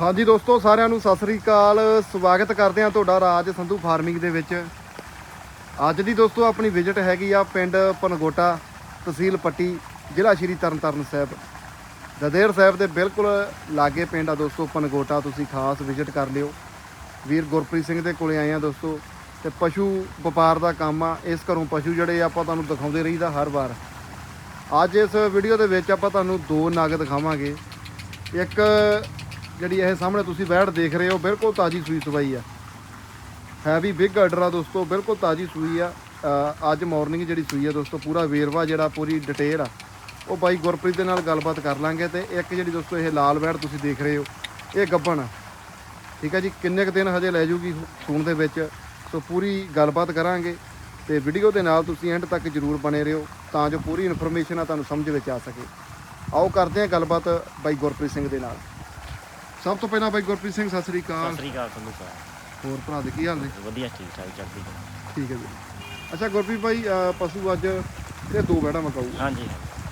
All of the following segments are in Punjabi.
ਹਾਂਜੀ ਦੋਸਤੋ, ਸਾਰਿਆਂ ਨੂੰ ਸਤਿ ਸ੍ਰੀ ਅਕਾਲ। ਸਵਾਗਤ ਕਰਦੇ ਹਾਂ ਤੁਹਾਡਾ ਰਾਜ ਸੰਧੂ ਫਾਰਮਿੰਗ ਦੇ ਵਿੱਚ। ਅੱਜ ਦੀ ਦੋਸਤੋ, ਆਪਣੀ ਵਿਜ਼ਿਟ ਹੈਗੀ ਆ ਪਿੰਡ ਪਨਗੋਟਾ ਤਹਿਸੀਲ ਪੱਟੀ, ਜ਼ਿਲ੍ਹਾ ਸ਼੍ਰੀ ਤਰਨਤਾਰਨ ਸਾਹਿਬ। ਦਦੇਰ ਸਾਹਿਬ ਦੇ ਬਿਲਕੁਲ ਲਾਗੇ ਪਿੰਡ ਆ ਦੋਸਤੋ, ਪਨਗੋਟਾ, ਤੁਸੀਂ ਖਾਸ ਵਿਜ਼ਿਟ ਕਰ ਲਿਓ। ਵੀਰ ਗੁਰਪ੍ਰੀਤ ਸਿੰਘ ਦੇ ਕੋਲੇ ਆਏ ਆ ਦੋਸਤੋ, ਤੇ ਪਸ਼ੂ ਵਪਾਰ ਦਾ ਕੰਮ ਆ। ਇਸ ਘਰੋਂ ਪਸ਼ੂ ਜਿਹੜੇ ਆਪਾਂ ਤੁਹਾਨੂੰ ਦਿਖਾਉਂਦੇ ਰਹੀਦਾ ਹਰ ਵਾਰ। ਅੱਜ ਇਸ ਵੀਡੀਓ ਦੇ ਵਿੱਚ ਆਪਾਂ ਤੁਹਾਨੂੰ ਦੋ ਨਗ ਦਿਖਾਵਾਂਗੇ। ਇੱਕ ਜਿਹੜੀ ਇਹ ਸਾਹਮਣੇ ਤੁਸੀਂ ਵੈੜ ਦੇਖ ਰਹੇ ਹੋ, ਬਿਲਕੁਲ ਤਾਜੀ ਸੂਈ ਸਵਾਈ ਆ। ਹੈ ਵੀ ਬਿਗ ਆਰਡਰ ਆ ਦੋਸਤੋ, ਬਿਲਕੁਲ ਤਾਜੀ ਸੂਈ ਆ। ਅੱਜ ਮਾਰਨਿੰਗ ਜਿਹੜੀ ਸੂਈ ਆ ਦੋਸਤੋ, ਪੂਰਾ ਵੇਰਵਾ ਜਿਹੜਾ, ਪੂਰੀ ਡਿਟੇਲ ਆ। ਉਹ ਬਾਈ ਗੁਰਪ੍ਰੀਤ ਦੇ ਨਾਲ ਗੱਲਬਾਤ ਕਰ ਲਾਂਗੇ ਤੇ ਇੱਕ ਜਿਹੜੀ ਦੋਸਤੋ, ਇਹ ਲਾਲ ਵੈੜ ਤੁਸੀਂ ਦੇਖ ਰਹੇ ਹੋ, ਇਹ ਗੱਬਣ ਆ। ਠੀਕ ਹੈ ਜੀ, ਕਿੰਨੇ ਕੁ ਦਿਨ ਹਜੇ ਲੈ ਜੂਗੀ ਸੂਣ ਦੇ ਵਿੱਚ। ਸੋ ਪੂਰੀ ਗੱਲਬਾਤ ਕਰਾਂਗੇ ਤੇ ਵੀਡੀਓ ਦੇ ਨਾਲ ਤੁਸੀਂ ਐਂਡ ਤੱਕ ਜਰੂਰ ਬਣੇ ਰਹੋ, ਤਾਂ ਜੋ ਪੂਰੀ ਇਨਫੋਰਮੇਸ਼ਨ ਆ ਤੁਹਾਨੂੰ ਸਮਝ ਵਿੱਚ ਆ ਸਕੇ। ਆਓ ਕਰਦੇ ਹਾਂ ਗੱਲਬਾਤ ਬਾਈ ਗੁਰਪ੍ਰੀਤ ਸਿੰਘ ਦੇ ਨਾਲ। ਸਭ ਤੋਂ ਪਹਿਲਾਂ ਬਾਈ ਗੁਰਪ੍ਰੀਤ ਸਿੰਘ ਸਤਿ ਸ੍ਰੀ ਅਕਾਲ। ਸਤਿ ਸ੍ਰੀ ਅਕਾਲ ਸੰਧੂ ਸਾਹਿਬ ਹੋਰ ਭਰਾ ਦੇ ਕੀ ਹਾਲ ਨੇ? ਵਧੀਆ ਠੀਕ ਠਾਕ ਚੱਲਦੀ ਹੈ ਠੀਕ ਹੈ ਜੀ। ਅੱਛਾ ਗੁਰਪ੍ਰੀਤ ਭਾਈ ਅਹ ਪਸ਼ੂ ਅੱਜ ਇਹ ਦੋ ਬੈੜਾ ਮਕਾਊ ਹਾਂਜੀ।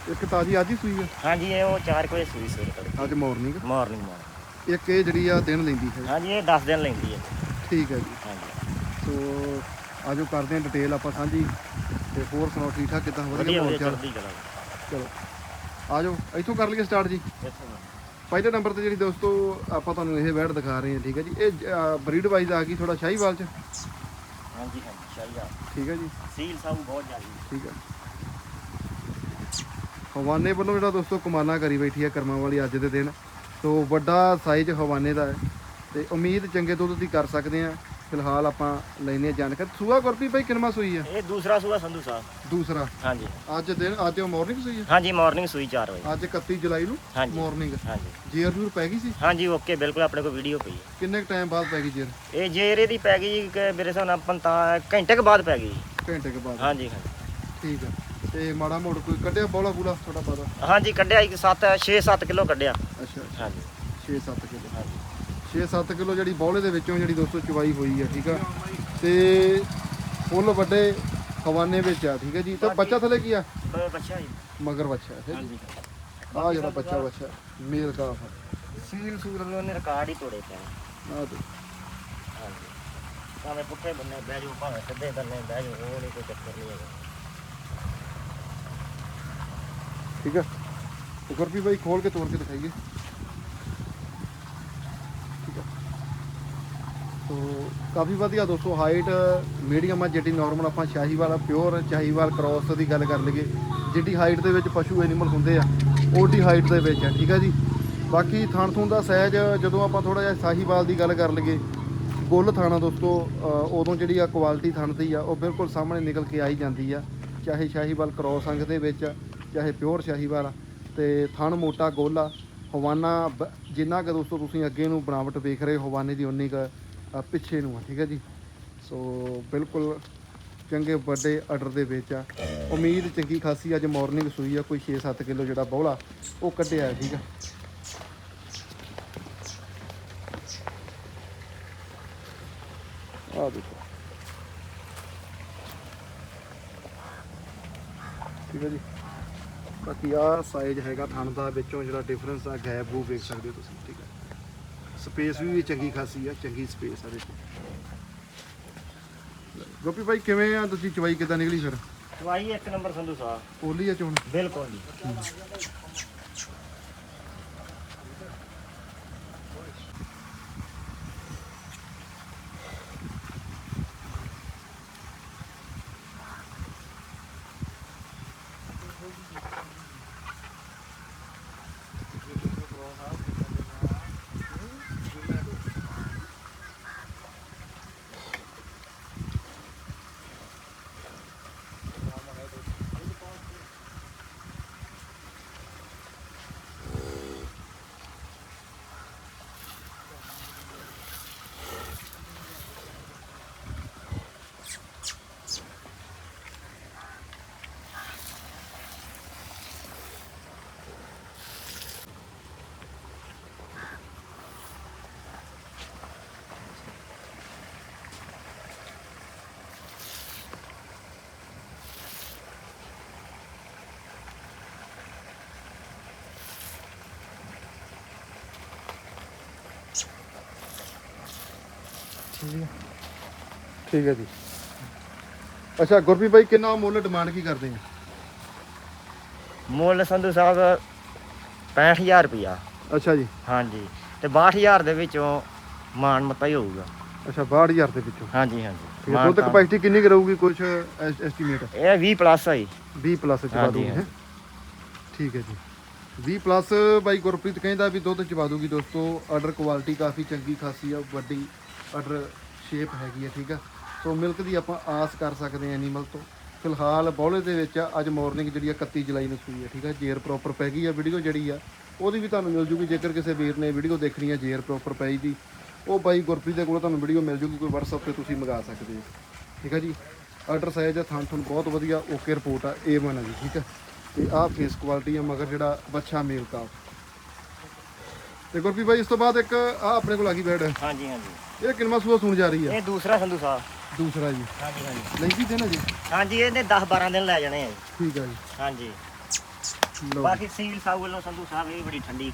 ਇੱਕ ਤਾਜੀ ਅੱਜ ਹੀ ਸੂਈ ਆ ਹਾਂਜੀ ਇਹ ਉਹ 4 ਵਜੇ ਸੂਈ ਸਵੇਰ ਤੱਕ ਅੱਜ ਮਾਰਨਿੰਗ? Morning morning. ਇੱਕ ਇਹ ਜਿਹੜੀ ਆ ਦਿਨ ਲੈਂਦੀ ਹੈ। ਹਾਂਜੀ ਇਹ 10 ਦਿਨ ਲੈਂਦੀ ਹੈ। ਠੀਕ ਹੈ ਜੀ। ਹਾਂਜੀ। ਸੋ ਆਜੋ ਕਰਦੇ ਹਾਂ ਡਿਟੇਲ ਆਪਾਂ ਸਾਂਝੀ। ਤੇ ਹੋਰ ਸੁਣਾਓ ਠੀਕ ਠਾਕ ਕਿਦਾਂ? ਵਧੀਆ ਵਧੀਆ ਮਾਹੌਲ ਵਧੀਆ ਚੱਲ। ਚੜ੍ਹਦੀ ਕਲਾ। ਚਲੋ। ਆਜੋ ਇੱਥੋਂ ਕਰ ਲਈਏ ਸਟਾਰਟ ਜੀ। ਇੱਥੋਂ ਪਹਿਲੇ ਨੰਬਰ ਤੇ ਜਿਹੜੀ ਦੋਸਤੋ ਆਪਾਂ ਤੁਹਾਨੂੰ ਇਹ ਵੈੜ ਦਿਖਾ ਰਹੇ ਹਾਂ ਠੀਕ ਹੈ ਜੀ। ਇਹ ਬਰੀਡ ਵਾਈਜ਼ ਆ ਗਈ ਥੋੜਾ ਸ਼ਾਹੀਵਾਲ ਚ। ਹਾਂਜੀ ਹਾਂਜੀ ਸ਼ਾਹੀਆ ਠੀਕ ਹੈ ਜੀ। ਸੀਲ ਸਾਊ ਬਹੁਤ ਜ਼ਿਆਦੀ। ਠੀਕ ਹੈ। ਹਵਾਨੇ ਵੱਲੋਂ ਜਿਹੜਾ ਦੋਸਤੋ ਕਮਾਨਾ ਕਰੀ ਬੈਠੀ ਹੈ ਕਰਮਾਂ ਵਾਲੀ ਅੱਜ ਦੇ ਦਿਨ ਸੋ ਵੱਡਾ ਸਾਈਜ਼ ਹਵਾਨੇ ਦਾ ਹੈ। ਤੇ ਉਮੀਦ ਚੰਗੇ ਦੁੱਧ ਦੀ ਕਰ ਸਕਦੇ ਆ ਫਿਲਹਾਲ ਆਪਾਂ ਲੈਨੇ ਜਾਣਕਾਰੀ। ਸੂਆ ਗੁਰਪ੍ਰੀਤ ਭਾਈ ਕਿੰਨਵਾ ਸੂਈ ਆ? ਇਹ ਦੂਸਰਾ ਸੂਆ ਸੰਧੂ ਸਾਹਿਬ। ਦੂਸਰਾ। ਹਾਂਜੀ। ਅੱਜ ਦਿਨ ਅੱਜ ਮਾਰਨਿੰਗ ਸੂਈ ਆ? ਹਾਂਜੀ ਮਾਰਨਿੰਗ ਸੂਈ 4 ਵਜੇ। ਅੱਜ 31 ਜੁਲਾਈ ਨੂੰ ਹਾਂਜੀ। ਮਾਰਨਿੰਗ ਹਾਂਜੀ। ਜੇਰ ਜੂਰ ਪੈ ਗਈ ਸੀ? ਹਾਂਜੀ ਓਕੇ ਬਿਲਕੁਲ ਆਪਣੇ ਕੋਲ ਵੀਡੀਓ ਪਈ ਹੈ। ਕਿੰਨੇ ਟਾਈਮ ਬਾਅਦ ਪੈ ਗਈ ਜੇਰ? ਇਹ ਜੇਰੇ ਦੀ ਪੈ ਗਈ ਕਿ ਮੇਰੇ ਹਿਸਾਬ ਨਾਲ ਪੰਤਾ ਘੰਟੇ ਕੁ ਬਾਅਦ ਪੈ ਗਈ ਘੰਟੇ ਕੇ ਬਾਅਦ। ਹਾਂਜੀ ਹਾਂਜੀ। ਠੀਕ ਆ। ਤੇ ਮਾੜਾ ਮੋੜ ਕੋਈ ਕੱਢਿਆ ਬੋਲਾ ਬੂਲਾ ਥੋੜਾ ਪਤਾ ਹਾਂਜੀ ਕੱਢਿਆ ਇੱਕ 7 6-7 ਕਿਲੋ ਕੱਢਿਆ। ਅੱਛਾ ਹਾਂਜੀ। 6-7 ਕਿਲੋ। ਹਾਂਜੀ। 6-7 ਕਿਲੋ ਜਿਹੜੀ ਬੌਲੇ ਦੇ ਵਿੱਚੋਂ ਜਿਹੜੀ ਦੋਸਤੋ ਚਵਾਈ ਹੋਈ ਆ ਠੀਕ ਆ? ਤੇ ਫੁੱਲ ਵੱਡੇ ਖਵਾਨੇ ਵਿੱਚ ਆ ਠੀਕ ਹੈ ਜੀ? ਤਾਂ ਬੱਚਾ ਥਲੇ ਕੀ ਆ? ਬ- ਬੱਚਾ ਜੀ। ਮਗਰ ਬੱਚਾ ਹੈ ਆ ਜਿਹੜਾ ਬੱਚਾ ਬੱਚਾ ਮੇਲ ਕਾਫ ਸੀਲ ਸੂਲ ਨੂੰ ਰਿਕਾਰਡ ਹੀ ਤੋੜੇ ਪਏ ਆ ਦੇ ਹਾਂਜੀ। ਭਾਵੇਂ ਪੁੱਠੇ ਬੰਨੇ ਬਹਿ ਜਾਓ ਭਾਵੇਂ ਸਿੱਧੇ ਬੰਨੇ ਬਹਿ ਜਾਓ ਉਹ ਨਹੀਂ ਕੋਈ ਚੱਕਰ ਨਹੀਂ ਹੈਗਾ। ਠੀਕ ਆ? ਤੇ ਗੁਰਪ੍ਰੀਤ ਭਾਈ ਖੋਲ ਕੇ ਤੋੜ ਕੇ ਦਿਖਾਈਏ ਠੀਕ ਆ ਸੋ ਕਾਫੀ ਵਧੀਆ ਦੋਸਤੋ ਹਾਈਟ ਮੀਡੀਅਮ ਆ ਜਿਹੜੀ ਨਾਰਮਲ ਆਪਾਂ ਸ਼ਾਹੀਵਾਲ ਪਿਓਰ ਸ਼ਾਹੀਵਾਲ ਕ੍ਰੋਸ ਦੀ ਗੱਲ ਕਰ ਲਈਏ। ਜਿਹੜੀ ਹਾਈਟ ਦੇ ਵਿੱਚ ਪਸ਼ੂ ਐਨੀਮਲ ਹੁੰਦੇ ਆ ਉਹਦੀ ਹਾਈਟ ਦੇ ਵਿੱਚ ਆ ਠੀਕ ਆ ਜੀ? ਬਾਕੀ ਥਣ ਥੂਣ ਦਾ ਸਹਿਜ ਜਦੋਂ ਆਪਾਂ ਥੋੜਾ ਜਿਹਾ ਸ਼ਾਹੀਵਾਲ ਦੀ ਗੱਲ ਕਰ ਲਈਏ ਗੁੱਲ ਥਾਣਾ ਦੋਸਤੋ ਉਦੋਂ ਜਿਹੜੀ ਆ ਕੁਆਲਿਟੀ ਥਣ ਦੀ ਆ ਉਹ ਬਿਲਕੁਲ ਸਾਹਮਣੇ ਨਿਕਲ ਕੇ ਆਈ ਜਾਂਦੀ ਆ ਚਾਹੇ ਸ਼ਾਹੀਵਾਲ ਕ੍ਰੋਸ ਅੰਗ ਦੇ ਵਿੱਚ ਆ, ਚਾਹੇ ਪਿਓਰ ਸ਼ਾਹੀਵਾਲ ਆ, ਤੇ ਥਣ ਮੋਟਾ ਗੋਲਾ ਹਵਾਨਾ ਬ- ਜਿੰਨਾ ਕੁ ਦੋਸਤੋ ਤੁਸੀਂ ਅੱਗੇ ਨੂੰ ਬਣਾਵਟ ਵੇਖ ਰਹੇ ਹੋ ਹਵਾਨੇ ਦੀ ਉਨੀ ਕੁ ਪਿੱਛੇ ਨੂੰ ਆ, ਠੀਕ ਹੈ ਜੀ? ਸੋ ਬਿਲਕੁਲ ਚੰਗੇ ਵੱਡੇ ਆਰਡਰ ਦੇ ਵਿੱਚ ਆ। ਉਮੀਦ ਚੰਗੀ ਖਾਸੀ, ਅੱਜ ਮਾਰਨਿੰਗ ਸੂਈ ਆ, ਕੋਈ 6-7 ਕਿਲੋ ਜਿਹੜਾ ਬੌਲਾ, ਉਹ ਕੱਢਿਆ ਠੀਕ ਆ ਆ ਦੇਖੋ। ਠੀਕ ਹੈ ਜੀ? ਬਾਕੀ ਆ ਸਾਈਜ਼ ਹੈਗਾ ਥਣ ਦਾ, ਵਿੱਚੋਂ ਜਿਹੜਾ ਡਿਫਰੈਂਸ ਆ ਗੈਪ ਉਹ ਵੇਖ ਸਕਦੇ ਹੋ ਤੁਸੀਂ, ਠੀਕ ਹੈ? ਸਪੇਸ ਵੀ ਚੰਗੀ ਖਾਸੀ ਆ ਚੰਗੀ ਸਪੇਸ ਆ ਵਿੱਚ ਗੋਪੀ ਭਾਈ ਕਿਵੇਂ ਆ? ਤੁਸੀਂ ਚਵਾਈ ਕਿਦਾਂ ਨਿਕਲੀ ਫਿਰ? ਦਵਾਈ ਇੱਕ ਨੰਬਰ ਸੰਧੂ ਸਾਹਿਬ। ਪੋਲੀ ਆ ਚੋਣ? ਬਿਲਕੁਲ ਜੀ। ਜੀ। ਠੀਕ ਹੈ ਜੀ। ਅੱਛਾ ਗੁਰਪ੍ਰੀਤ ਭਾਈ ਕਿੰਨਾ ਮੁੱਲ ਡਿਮਾਂਡ ਕੀ ਕਰਦੇ ਆ? ਮੁੱਲ ਸੰਧੂ ਸਾਹਿਬ 65000 ਰੁਪਿਆ ਅੱਛਾ ਜੀ। ਹਾਂਜੀ ਤੇ 62000 ਦੇ ਵਿੱਚੋਂ ਮਾਨ ਮਤਾ ਹੀ ਹੋਊਗਾ। ਅੱਛਾ 62000 ਦੇ ਵਿੱਚੋਂ? ਹਾਂਜੀ ਹਾਂਜੀ। ਠੀਕ ਹੈ ਮਾਣ ਦੁੱਧ ਤਾਂ- ਕਪੈਸਿਟੀ ਕਿੰਨੀ ਕੁ ਰਹੂਗੀ ਕੁਝ ਐਸਟੀਮੇਟ ਇਹ 20 ਪਲੱਸ ਆਈ 20 ਪਲੱਸ ਚਵਾ ਹਾਂਜੀ, ਦੂਗੀ ਹੈ ਠੀਕ ਹੈ ਜੀ। 20 ਪਲੱਸ ਬਾਈ ਗੁਰਪ੍ਰੀਤ ਕਹਿੰਦਾ ਵੀ ਦੁੱਧ ਚਵਾ ਦੂਗੀ ਦੋਸਤੋ। ਆਰਡਰ ਕੁਆਲਿਟੀ ਕਾਫੀ ਚੰਗੀ ਖਾਸੀ ਆ ਵੱਡੀ। ਅਡਰ ਸ਼ੇਪ ਹੈਗੀ ਹੈ ਠੀਕ ਆ? ਸੋ ਮਿਲਕ ਦੀ ਆਪਾਂ ਆਸ ਕਰ ਸਕਦੇ ਆ ਐਨੀਮਲ ਤੋਂ। ਫਿਲਹਾਲ ਬੌਲੇ ਦੇ ਵਿੱਚ ਆ, ਅੱਜ ਮਾਰਨਿੰਗ ਜਿਹੜੀ ਆ 31 ਜੁਲਾਈ ਨੂੰ ਸੂਈ ਆ ਠੀਕ ਆ? ਜੇਰ ਪ੍ਰੋਪਰ ਪੈ ਗਈ ਆ ਵੀਡੀਓ ਜਿਹੜੀ ਆ ਉਹਦੀ ਵੀ ਤੁਹਾਨੂੰ ਮਿਲ ਜੂਗੀ। ਜੇਕਰ ਕਿਸੇ ਵੀਰ ਨੇ ਵੀਡੀਓ ਦੇਖਣੀ ਆ ਜੇਰ ਪ੍ਰੋਪਰ ਪਈ ਦੀ ਉਹ ਬਾਈ ਗੁਰਪ੍ਰੀਤ ਦੇ ਕੋਲੋਂ ਤੁਹਾਨੂੰ ਵੀਡੀਓ ਮਿਲ ਜੂਗੀ ਕੋਈ WhatsApp ਤੇ ਤੁਸੀਂ ਮੰਗਾ ਸਕਦੇ ਹੋ। ਠੀਕ ਆ ਜੀ? ਆਰਡਰ ਸਾਈਜ਼ ਆ ਥਾਂ ਤੁਹਾਨੂੰ ਬਹੁਤ ਵਧੀਆ ਓਕੇ ਰਿਪੋਰਟ ਆ A1 ਆ ਜੀ ਠੀਕ ਆ? ਤੇ ਆਹ ਫੇਸ ਕੁਆਲਿਟੀ ਆ ਮਗਰ ਜਿਹੜਾ ਬੱਚਾ ਮੇਲ ਕਾਫ ਤੇ ਗੁਰਪ੍ਰੀਤ ਬਾਈ ਇਸ ਤੋਂ ਬਾਅਦ ਇੱਕ ਆ ਆਪਣੇ ਕੋਲ ਆ ਗਈ ਬੈਡ ਹਾਂਜੀ ਹਾਂਜੀ। ਇਹ ਕਿੰਨਾ ਸੂਆ ਸੁਣ ਜਾ ਰਹੀ ਆ? ਇਹ ਦੂਸਰਾ ਸੰਧੂ ਸਾਹਿਬ। ਦੂਸਰਾ ਜੀ। ਹਾਂਜੀ ਹਾਂਜੀ। ਲੈਂਦੀ ਨਾ ਜੀ? ਹਾਂਜੀ ਇਹਨੇ 10 12 ਦਿਨ ਲੈ ਜਾਣੇ ਆ ਜੀ। ਠੀਕ ਆ ਜੀ। ਹਾਂਜੀ। ਲਓ ਬਾਕੀ ਸੀਲ ਸਾਹਿਬ ਵੱਲੋਂ ਸੰਧੂ ਸਾਹਿਬ ਇਹ ਬੜੀ ਠੰਡੀ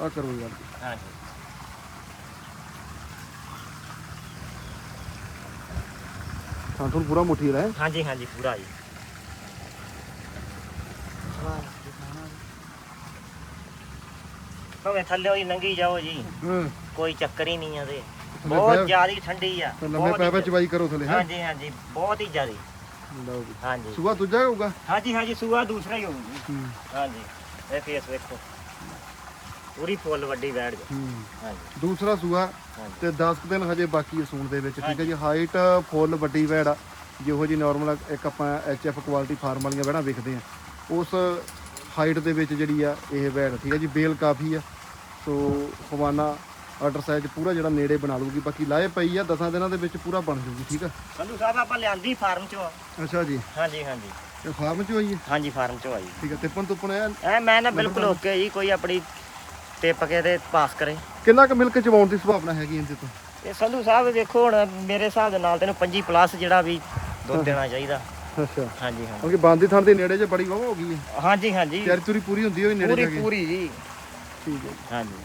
ਆ ਕਰੋ ਯਾਰ ਹਾਂਜੀ। ਥਾਂ ਥੁਣ ਪੂਰਾ ਮੁੱਠੀ ਰਹਿ। ਹਾਂਜੀ ਹਾਂਜੀ ਪੂਰਾ ਜੀ। ਭਾਵੇਂ ਥੱਲੇ ਹੀ ਲੰਗੀ ਜਾਓ ਜੀ। ਹਾਂ। ਕੋਈ ਚੱਕਰ ਹੀ ਨਹੀਂ ਆ ਤੇ। ਥੱਲੇ ਬਹੁਤ ਜ਼ਿਆਦਾ ਠੰਡੀ ਆ। ਤੇ ਲੰਮੇ ਬਹੁਤ ਪੈ ਹੀ ਪੈ ਚਵਾਈ ਕਰੋ ਥਲੇ ਹੈ? ਹਾਂਜੀ ਹਾਂਜੀ ਬਹੁਤ ਹੀ ਜ਼ਿਆਦਾ। ਲਓ ਜੀ। ਹਾਂਜੀ। ਸੂਆ ਦੂਜਾ ਹੋਊਗਾ? ਹਾਂਜੀ ਹਾਂਜੀ ਸੂਆ ਦੂਸਰਾ ਹੀ ਹੋਊਗੀ ਹੂੰ। ਹਾਂਜੀ। ਇਹ ਫੇਸ ਵੇਖੋ। ਪੂਰੀ ਫੁੱਲ ਵੱਡੀ ਬੈਠ ਜਾ ਹੂੰ। ਹਾਂਜੀ। ਦੂਸਰਾ ਸੂਆ ਹਾਂਜੀ। ਤੇ 10 ਕੁ ਦਿਨ ਹਜੇ ਬਾਕੀ ਆ ਸੂਣ ਦੇ ਵਿੱਚ ਠੀਕ ਹੈ। ਜੀ? ਹਾਈਟ ਫੁੱਲ ਵੱਡੀ ਵੈੜ ਆ। ਜਿਹੋ ਜੀ ਨਾਰਮਲ ਇੱਕ ਆਪਾਂ ਐਚਐਫ ਕੁਆਲਿਟੀ ਫਾਰਮ ਵਾਲੀਆਂ ਵੈੜਾਂ ਵੇਖਦੇ ਆ। ਉਸ ਹਾਈਟ ਦੇ ਵਿੱਚ ਜਿਹੜੀ ਆ ਇਹ ਵੈੜ ਠੀਕ ਹੈ ਜੀ ਬੇਲ ਕਾਫੀ ਆ। ਸੋ ਹਵਾਨਾ ਆਰਡਰ ਸਾਈਜ਼ ਪੂਰਾ ਜਿਹੜਾ ਨੇੜੇ ਬਣਾ ਲੂਗੀ ਬਾਕੀ ਲਾਏ ਪਈ ਆ 10 ਦਿਨਾਂ ਦੇ ਵਿੱਚ ਪੂਰਾ ਬਣ ਜੂਗੀ ਠੀਕ ਆ। ਸੰਧੂ ਸਾਹਿਬ ਆਪਾਂ ਲਿਆਂਦੀ ਫਾਰਮ ਚੋਂ। ਆ। ਅੱਛਾ ਜੀ। ਹਾਂਜੀ ਹਾਂਜੀ। ਇਹ ਫਾਰਮ ਚ ਹੋਈ ਹੈ? ਹਾਂਜੀ ਫਾਰਮ ਚੋਂ ਆਈ। ਠੀਕ ਹੈ ਤਿੱਪਣ ਤੁੱਪਣ ਐਨ ਐ ਮੈਂ ਨਾ ਬਿਲਕੁਲ ਓਕੇ ਜੀ ਕੋਈ ਆਪਣੀ ਟਿਪ ਕੇ ਤੇ ਪਾਸ ਕਰੇ। ਕਿੰਨਾ ਕੁ ਮਿਲਕ ਚਵਾਉਣ ਦੀ ਸੰਭਾਵਨਾ ਹੈਗੀ ਇਹਦੇ ਤੋਂ? ਤੇ ਸੰਧੂ ਸਾਹਿਬ ਵੇਖੋ ਹੁਣ ਮੇਰੇ ਹਿਸਾਬ ਦੇ ਨਾਲ ਤੈਨੂੰ 25 ਪਲੱਸ ਜਿਹੜਾ ਵੀ ਦੁੱਧ ਦੇਣਾ ਚਾਹੀਦਾ। ਅੱਛਾ। ਹਾਂਜੀ ਹਾਂਜੀ। ਕਿਉਂਕਿ ਬੰਦੀ ਥਣ ਦੇ ਨੇੜੇ ਜੇ ਬੜੀ ਵਾਵਾ ਹੋ ਗਈ ਹੈ ਹਾਂਜੀ ਹਾਂਜੀ। ਤਿਆਰੀ ਤੁਰੀ ਪੂਰੀ ਹੁੰਦੀ ਹੋਈ ਨੇੜੇ ਪੂਰੀ ਜਾ ਕੇ। ਪੂਰੀ ਜੀ। ਠੀਕ ਹੈ ਹਾਂਜੀ।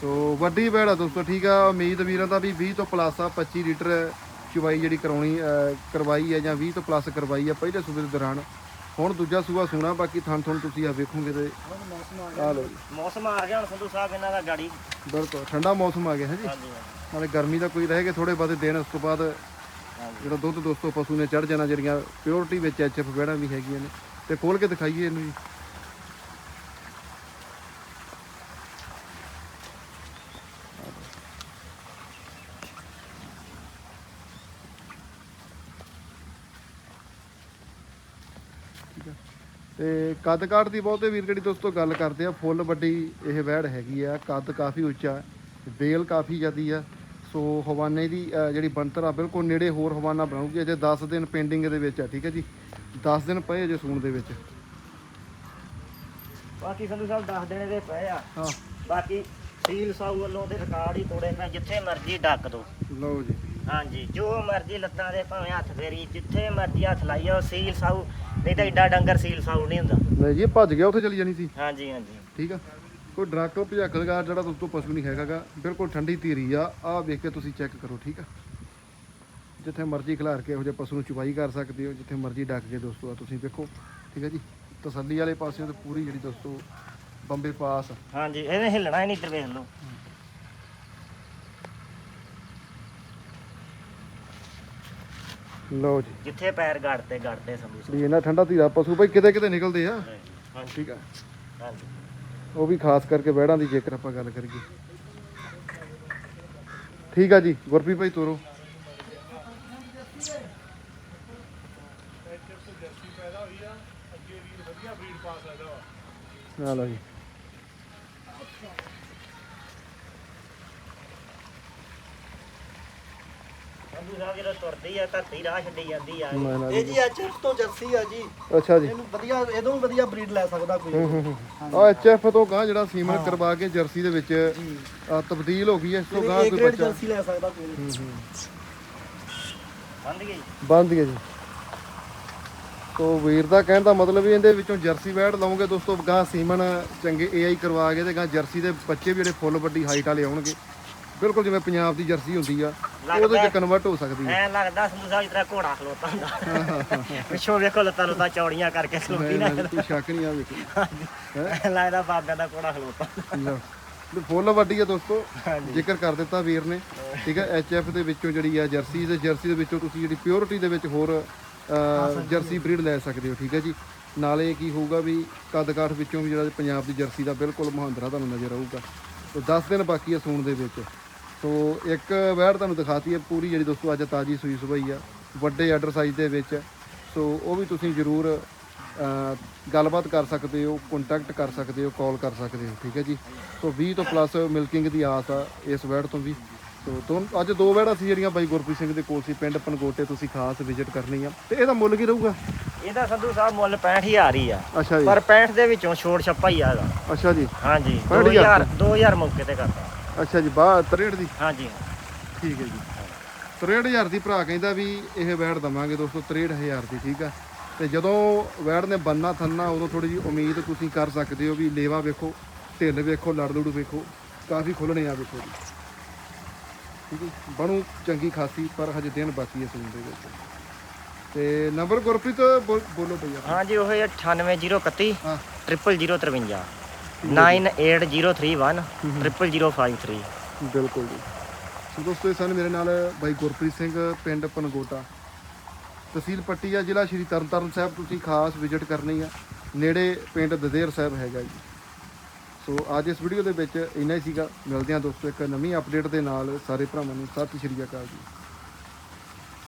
ਸੋ ਵੱਡੀ ਭੈੜਾ ਦੋਸਤੋ ਠੀਕ ਆ। ਉਮੀਦ ਵੀਰਾਂ ਦਾ ਵੀ 20 ਤੋਂ ਪਲੱਸ ਆ 25 ਲੀਟਰ ਚੁਵਾਈ ਜਿਹੜੀ ਕਰਾਉਣੀ ਕਰਵਾਈ ਹੈ ਜਾਂ 20 ਤੋਂ ਪਲੱਸ ਕਰਵਾਈ ਆ ਪਹਿਲੇ ਸੂਬੇ ਦੇ ਦੌਰਾਨ। ਹੁਣ ਦੂਜਾ ਸੂਆ ਸੁਣਾ ਬਾਕੀ ਥਣ ਥਣ ਤੁਸੀਂ ਆ ਵੇਖੋਗੇ ਤੇ ਆ ਲਓ ਜੀ। ਮੌਸਮ ਆ ਗਿਆ ਹੁਣ ਸੰਧੂ ਸਾਹਿਬ ਇਹਨਾਂ ਦਾ ਗਾੜੀ। ਬਿਲਕੁਲ ਠੰਡਾ ਮੌਸਮ ਆ ਗਿਆ ਹੈ ਜੀ। ਹਾਂਜੀ ਨਾਲੇ ਗਰਮੀ ਦਾ ਕੋਈ ਰਹਿ ਗਏ ਥੋੜੇ ਬਾਅਦ ਦਿਨ ਉਸ ਤੋਂ ਬਾਅਦ ਜਿਹੜਾ ਦੁੱਧ ਦੋਸਤੋ ਪਸ਼ੂ ਨੇ ਚੜ ਜਾਣਾ, ਜਿਹੜੀਆਂ ਪਿਓਰਿਟੀ ਵਿੱਚ ਐਚਐਫ ਬੈੜਾਂ ਵੀ ਹੈਗੀਆਂ ਨੇ। ਤੇ ਖੋਲ ਕੇ ਦਿਖਾਈਏ ਇਹਨੂੰ ਜੀ। ਤੇ ਕੱਦ ਕਾਠ ਦੀ ਬਹੁਤੇ ਵੀਰ ਜਿਹੜੀ ਦੋਸਤੋ ਗੱਲ ਕਰਦੇ ਆ, ਫੁੱਲ ਵੱਡੀ ਇਹ ਵਹਿੜ ਹੈਗੀ ਆ, ਕੱਦ ਕਾਫੀ ਉੱਚਾ ਬੇਲ ਕਾਫੀ ਜ਼ਿਆਦੀ ਆ। ਸੋ ਹਵਾਨੇ ਦੀ ਜਿਹੜੀ ਬੰਤਰ ਆ ਬਿਲਕੁਲ ਨੇੜੇ ਹੋਰ ਹਵਾਨਾ ਬਣਾਉਗੀ। ਅਜੇ 10 ਦਿਨ ਪੈਂਡਿੰਗ ਦੇ ਵਿੱਚ ਆ ਠੀਕ ਹੈ ਜੀ? 10 ਦਿਨ ਪਏ ਅਜੇ ਸੂਣ ਦੇ ਵਿੱਚ। ਬਾਕੀ ਸੰਧੂ ਸਾਹਿਬ 10 ਦਿਨੇ ਦੇ ਪਏ ਆ। ਹਾਂ। ਬਾਕੀ ਸੀਲ ਸਾਊ ਵੱਲੋਂ ਤੇ ਰਿਕਾਰਡ ਹੀ ਤੋੜੇ ਪਏ ਜਿੱਥੇ ਮਰਜ਼ੀ ਡੱਕ ਦੋ। ਲਓ ਜੀ। ਹਾਂਜੀ ਜੋ ਮਰਜ਼ੀ ਲੱਤਾਂ ਦੇ ਭਾਵੇਂ ਹੱਥ ਫੇਰੀ ਜਿੱਥੇ ਮਰਜ਼ੀ ਹੱਥ ਲਾਈ ਜਾਓ ਸੀਲ ਸਾਊ ਨਹੀਂ ਤਾਂ ਏਡਾ ਡੰਗਰ ਸੀਲ ਸਾਊ ਨਹੀਂ ਹੁੰਦਾ। ਲੈ ਜੀ ਭੱਜ ਗਿਆ ਉੱਥੇ ਚਲੀ ਜਾਣੀ ਸੀ। ਹਾਂਜੀ ਹਾਂਜੀ। ਠੀਕ ਆ। ਕੋਈ ਡਰਾਕੋ ਭਜਾਕਲਗਾਰ ਜਿਹੜਾ ਦੋਸਤੋ ਪਸ਼ੂ ਨਹੀਂ ਹੈਗਾਗਾ ਬਿਲਕੁਲ ਠੰਡੀ ਧੀਰੀ ਆ ਆਹ ਵੇਖ ਕੇ ਤੁਸੀਂ ਚੈੱਕ ਕਰੋ ਠੀਕ ਆ? ਜਿੱਥੇ ਮਰਜ਼ੀ ਖਿਲਾਰ ਕੇ ਇਹੋ ਜਿਹੇ ਪਸ਼ੂ ਨੂੰ ਚੁਬਾਈ ਕਰ ਸਕਦੇ ਹੋ ਜਿੱਥੇ ਮਰਜ਼ੀ ਡੱਕ ਕੇ ਦੋਸਤੋ ਆ ਤੁਸੀਂ ਵੇਖੋ ਠੀਕ ਆ ਜੀ? ਤਸੱਲੀ ਵਾਲੇ ਪਾਸੇ ਤੇ ਪੂਰੀ ਜਿਹੜੀ ਦੋਸਤੋ ਬੰਬੇ ਪਾਸ ਹਾਂਜੀ ਇਹਨੇ ਹਿੱਲਣਾ ਹੀ ਨਹੀਂ ਇੱਧਰ ਵੇਖ ਲਓ ਲਓ ਜੀ। ਜਿੱਥੇ ਪੈਰ ਗੜਦੇ ਗੜਦੇ ਸਾਹਿਬ ਵੀ ਇਹਨਾਂ ਠੰਡਾ ਧੀਰਾ ਪਸ਼ੂ ਭਾਈ ਕਿਤੇ ਕਿਤੇ ਨਿਕਲਦੇ ਆ। ਹਾਂਜੀ। ਠੀਕ ਆ। ਹਾਂਜੀ। ਉਹ ਵੀ ਖਾਸ ਕਰਕੇ ਵਹਿੜਾਂ ਦੀ ਜੇਕਰ ਆਪਾਂ ਗੱਲ ਕਰੀਏ। ਠੀਕ ਆ ਜੀ ਗੁਰਪ੍ਰੀਤ ਭਾਈ ਤੋਰੋ। ਆ ਲਓ ਜੀ। ਸੰਧੂ ਸਾਹਿਬ ਜਦੋਂ ਤੁਰਦੀ ਆ ਧਰਤੀ ਰਾਹ ਛੱਡੀ ਜਾਂਦੀ ਆ। ਮੈਂ ਨਾ ਇਹ ਜੀ ਐਚਐਫ ਤੋਂ ਜਰਸੀ ਆ ਜੀ। ਅੱਛਾ ਜੀ। ਇਹਨੂੰ ਵਧੀਆ ਇਹਦੋਂ ਵੀ ਵਧੀਆ ਬਰੀਡ ਲੈ ਸਕਦਾ ਕੋਈ। ਆ ਐਚਐਫ ਤੋਂ ਗਾਂ ਜਿਹੜਾ ਸੀਮਨ ਕਰਵਾ ਕੇ ਜਰਸੀ ਦੇ ਵਿੱਚ ਆ, ਤਬਦੀਲ ਹੋ ਗਈ ਹੈ ਇਸ ਤੋਂ ਗਾਂ ਇਹ ਕੋਈ ਗ੍ਰੇਡ ਬੱਚਾ। ਜਰਸੀ ਲੈ ਸਕਦਾ ਕੋਈ। ਨਹੀਂ। ਬੰਦ ਗਈ? ਬੰਦ ਗਿਆ ਜੀ। ਤੋ ਵੀਰ ਦਾ ਕਹਿਣ ਦਾ ਮਤਲਬ ਵੀ ਇਹਦੇ ਵਿੱਚੋਂ ਜਰਸੀ ਵੈੜ ਦੋਸਤੋ ਗਾਂ ਸੀਮਨ ਚੰਗੇ ਏਆਈ ਕਰਵਾ ਕੇ ਤੇ ਗਾਂ ਜਰਸੀ ਦੇ ਬੱਚੇ ਵੀ ਜਿਹੜੇ ਫੁੱਲ ਵੱਡੀ ਹਾਈਟ ਵਾਲੇ ਆਉਣਗੇ। ਬਿਲਕੁਲ ਜਿਵੇਂ ਪੰਜਾਬ ਦੀ ਜਰਸੀ ਹੁੰਦੀ ਆ। ਉਹਦੇ ਲੱਗਦਾ ਚ ਕਨਵਰਟ ਹੋ ਸਕਦੀ ਹੈ। ਐ ਲੱਗਦਾ ਸੰਧੂ ਸਾਹਿਬ ਜਿੱਦਾਂ ਘੋੜਾ ਖਲੋਤਾ ਹੁੰਦਾ। ਪਿੱਛੋਂ ਵੇਖੋ ਲੱਤਾਂ ਲੁੱਤਾਂ ਚੌੜੀਆਂ ਕਰਕੇ ਖਲੋਤੀ ਨਾ। ਕੋਈ ਸ਼ੱਕ ਨਹੀਂ ਆ ਵੇਖੋ ਐਂ ਲੱਗਦਾ ਬਾਬਿਆਂ ਦਾ ਘੋੜਾ ਖਲੋਤਾ। ਤੇ ਫੁੱਲ ਵੱਡੀ ਆ ਦੋਸਤੋ। ਜ਼ਿਕਰ ਕਰ ਦਿੱਤਾ ਵੀਰ ਨੇ। ਠੀਕ ਹੈ ਐਚਐਫ ਦੇ ਵਿੱਚੋਂ ਜਿਹੜੀ ਆ ਜਰਸੀ ਤੇ ਜਰਸੀ ਦੇ ਵਿੱਚੋਂ ਤੁਸੀਂ ਜਿਹੜੀ ਪਿਓਰਿਟੀ ਦੇ ਵਿੱਚ ਹੋਰ ਜਰਸੀ ਬਰੀਡ ਲੈ ਸਕਦੇ ਹੋ ਠੀਕ ਹੈ ਜੀ? ਨਾਲੇ ਕੀ ਹੋਊਗਾ ਵੀ ਕੱਦ ਕਾਠ ਵਿੱਚੋਂ ਵੀ ਜਿਹੜਾ ਪੰਜਾਬ ਦੀ ਜਰਸੀ ਦਾ ਬਿਲਕੁਲ ਮਹਾਂਦਰਾ ਤੁਹਾਨੂੰ ਨਜ਼ਰ ਆਊਗਾ। ਸੋ 10 ਦਿਨ ਬਾਕੀ ਆ ਸੂਣ ਦੇ ਵਿੱਚ। ਸੋ ਇੱਕ ਵੈੜ ਤੁਹਾਨੂੰ ਦਿਖਾਤੀ ਹੈ ਪੂਰੀ ਜਿਹੜੀ ਦੋਸਤੋ ਅੱਜ ਤਾਜੀ ਸੂਈ ਸੁਭਾਈ ਆ ਵੱਡੇ ਆਰਡਰ ਸਾਈਜ਼ ਦੇ ਵਿੱਚ। ਸੋ ਉਹ ਵੀ ਤੁਸੀਂ ਜ਼ਰੂਰ ਗੱਲਬਾਤ ਕਰ ਸਕਦੇ ਹੋ ਕੰਟੈਕਟ ਕਰ ਸਕਦੇ ਹੋ ਕਾਲ ਕਰ ਸਕਦੇ ਹੋ ਠੀਕ ਹੈ ਜੀ? ਸੋ 20 ਤੋਂ ਪਲੱਸ ਮਿਲਕਿੰਗ ਦੀ ਆਸ ਆ ਇਸ ਵੈੜ ਤੋਂ ਵੀ। ਸੋ ਦੋ ਅੱਜ ਦੋ ਵੈੜਾਂ ਸੀ ਜਿਹੜੀਆਂ ਬਾਈ ਗੁਰਪ੍ਰੀਤ ਸਿੰਘ ਦੇ ਕੋਲ ਸੀ ਪਿੰਡ ਪਨਗੋਟੇ ਤੁਸੀਂ ਖਾਸ ਵਿਜ਼ਿਟ ਕਰਨੀ ਆ। ਤੇ ਇਹਦਾ ਮੁੱਲ ਕੀ ਰਹੂਗਾ? ਇਹਦਾ ਸੰਧੂ ਸਾਹਿਬ ਮੁੱਲ 65000 ਹੀ ਆ। ਅੱਛਾ ਜੀ। ਪਰ 65 ਦੇ ਵਿੱਚੋਂ ਛੋੜ ਛੱਪਾ ਹੀ ਆ ਇਹਦਾ। ਅੱਛਾ ਜੀ। ਹਾਂਜੀ 65,000 2000 2000 ਮੌਕੇ ਤੇ ਕਰਦਾ ਅੱਛਾ ਜੀ ਬਾਹ 63 ਦੀ? ਹਾਂਜੀ। ਠੀਕ ਹੈ ਜੀ। 63000 ਦੀ ਭਰਾ ਕਹਿੰਦਾ ਵੀ ਇਹ ਵੈੜ ਦਵਾਂਗੇ ਦੋਸਤੋ 63000 ਦੀ ਠੀਕ ਆ? ਤੇ ਜਦੋਂ ਵੈੜ ਨੇ ਬੰਨਾ ਥੰਨਾ ਉਦੋਂ ਥੋੜੀ ਜੀ ਉਮੀਦ ਤੁਸੀਂ ਕਰ ਸਕਦੇ ਹੋ ਵੀ ਲੇਵਾ ਵੇਖੋ ਢਿੱਲ ਵੇਖੋ ਲੜ ਲੜੂ ਵੇਖੋ ਕਾਫੀ ਖੁੱਲਣੇ ਆ ਵੇਖੋ ਜੀ। ਠੀਕ ਹੈ ਬਣੂ ਚੰਗੀ ਖਾਸੀ ਪਰ ਹਜੇ ਦਿਨ ਬਾਕੀ ਹੈ ਸੂਣ ਦੇ ਵਿੱਚ। ਤੇ ਨੰਬਰ ਗੁਰਪ੍ਰੀਤ ਬੋਲ- ਭਈਆ। ਹਾਂਜੀ ਉਹ 98031 ਹਾਂ। 00053 98031 00053 ਬਿਲਕੁਲ ਜੀ। ਸੋ ਦੋਸਤੋ ਇਹ ਸਨ ਮੇਰੇ ਨਾਲ ਬਾਈ ਗੁਰਪ੍ਰੀਤ ਸਿੰਘ ਪਿੰਡ ਪਨਗੋਟਾ ਤਹਿਸੀਲ ਪੱਟੀ ਆ ਜ਼ਿਲ੍ਹਾ ਸ਼੍ਰੀ ਤਰਨਤਾਰਨ ਸਾਹਿਬ ਤੁਸੀਂ ਖਾਸ ਵਿਜ਼ਿਟ ਕਰਨੀ ਆ। ਨੇੜੇ ਪਿੰਡ ਦਦੇਰ ਸਾਹਿਬ ਹੈਗਾ ਜੀ। ਸੋ ਅੱਜ ਇਸ ਵੀਡੀਓ ਦੇ ਵਿੱਚ ਇੰਨਾ ਹੀ ਸੀਗਾ। ਮਿਲਦੇ ਹਾਂ ਦੋਸਤੋ ਇੱਕ ਨਵੀਂ ਅਪਡੇਟ ਦੇ ਨਾਲ। ਸਾਰੇ ਭਰਾਵਾਂ ਨੂੰ ਸਤਿ ਸ਼੍ਰੀ ਅਕਾਲ ਜੀ।